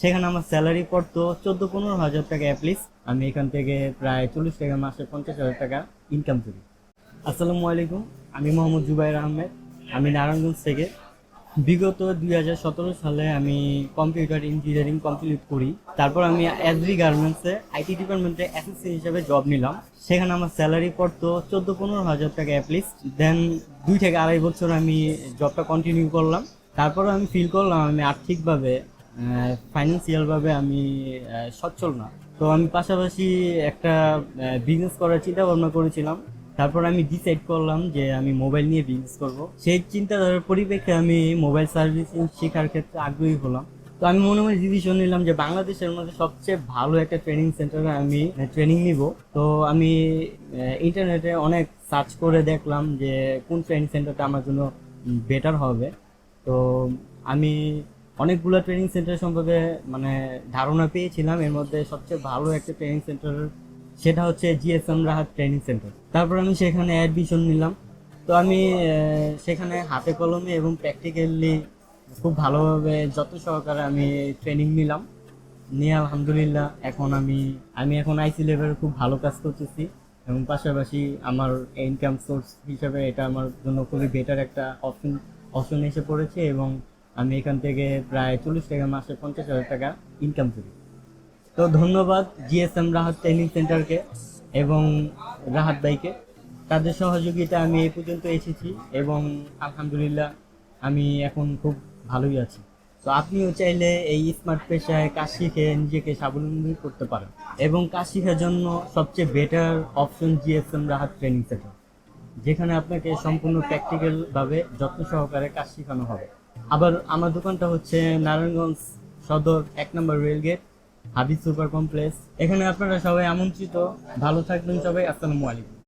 সেখানে আমার স্যালারি পড়তো চোদ্দ পনেরো হাজার টাকা অ্যাটলিস্ট আমি এখান থেকে প্রায় চল্লিশ টাকা, মাসে পঞ্চাশ হাজার টাকা ইনকাম করি। আসসালামু আলাইকুম, আমি মোহাম্মদ জুবাইর আহমেদ। আমি নারায়ণগঞ্জ থেকে। বিগত দুই হাজার সতেরো সালে আমি কম্পিউটার ইঞ্জিনিয়ারিং কমপ্লিট করি। তারপর আমি এসবি গার্মেন্টসে আইটি ডিপার্টমেন্টে অ্যাসিস্ট্যান্ট হিসেবে জব নিলাম। সেখানে আমার স্যালারি পড়তো চোদ্দ পনেরো হাজার টাকা অ্যাটলিস্ট দেন দুই থেকে আড়াই বছর আমি জবটা কন্টিনিউ করলাম। তারপরে আমি ফিল করলাম আমি আর্থিকভাবে ফাইন্যান্সিয়ালভাবে আমি সচ্ছল না। তো আমি পাশাপাশি একটা বিজনেস করার চিন্তা ভাবনা করেছিলাম। তারপর আমি ডিসাইড করলাম যে আমি মোবাইল নিয়ে বিজনেস করব। সেই চিন্তাধারার পরিপ্রেক্ষে আমি মোবাইল সার্ভিসিং শেখার ক্ষেত্রে আগ্রহী হলাম। তো আমি মনে মনে ডিসিশন নিলাম যে বাংলাদেশের মধ্যে সবচেয়ে ভালো একটা ট্রেনিং সেন্টারে আমি ট্রেনিং নিব। তো আমি ইন্টারনেটে অনেক সার্চ করে দেখলাম যে কোন ট্রেনিং সেন্টারটা আমার জন্য বেটার হবে। তো আমি অনেকগুলো ট্রেনিং সেন্টার সম্পর্কে মানে ধারণা পেয়েছিলাম। এর মধ্যে সবচেয়ে ভালো একটা ট্রেনিং সেন্টার সেটা হচ্ছে জিএসএম রাহাত ট্রেনিং সেন্টার তারপর আমি সেখানে অ্যাডমিশন নিলাম। তো আমি সেখানে হাতে কলমে এবং প্র্যাকটিক্যালি খুব ভালোভাবে যত সহকারে আমি ট্রেনিং নিলাম। নিয়ে আলহামদুলিল্লাহ, এখন আমি আমি এখন আইসি লেভেলে খুব ভালো কাজ করতেছি। এবং পাশাপাশি আমার ইনকাম সোর্স হিসেবে এটা আমার জন্য খুবই বেটার একটা অপশন অপশন এসে পড়েছে এবং আমি এখান থেকে প্রায় চল্লিশ টাকা, মাসে পঞ্চাশ হাজার টাকা ইনকাম করি। তো ধন্যবাদ জিএসএম রাহাত ট্রেনিং সেন্টারকে এবং রাহাত ভাইকে। তাদের সহযোগিতা আমি এই পর্যন্ত এসেছি এবং আলহামদুলিল্লাহ আমি এখন খুব ভালোই আছি। তো আপনিও চাইলে এই স্মার্ট পেশায় কাজ শিখে নিজেকে স্বাবলম্বী করতে পারেন এবং কাজ শিখার জন্য সবচেয়ে better option GSM Rahat training centre যেখানে আপনাকে সম্পূর্ণ প্র্যাকটিক্যালভাবে যত্ন সহকারে কাজ শেখানো হবে। আবার আমার দোকানটা হচ্ছে নারায়ণগঞ্জ সদর এক নম্বর rail gate Habiz super complex. এখানে আপনারা সবাই আমন্ত্রিত। ভালো থাকবেন সবাই। আসসালামু আলাইকুম।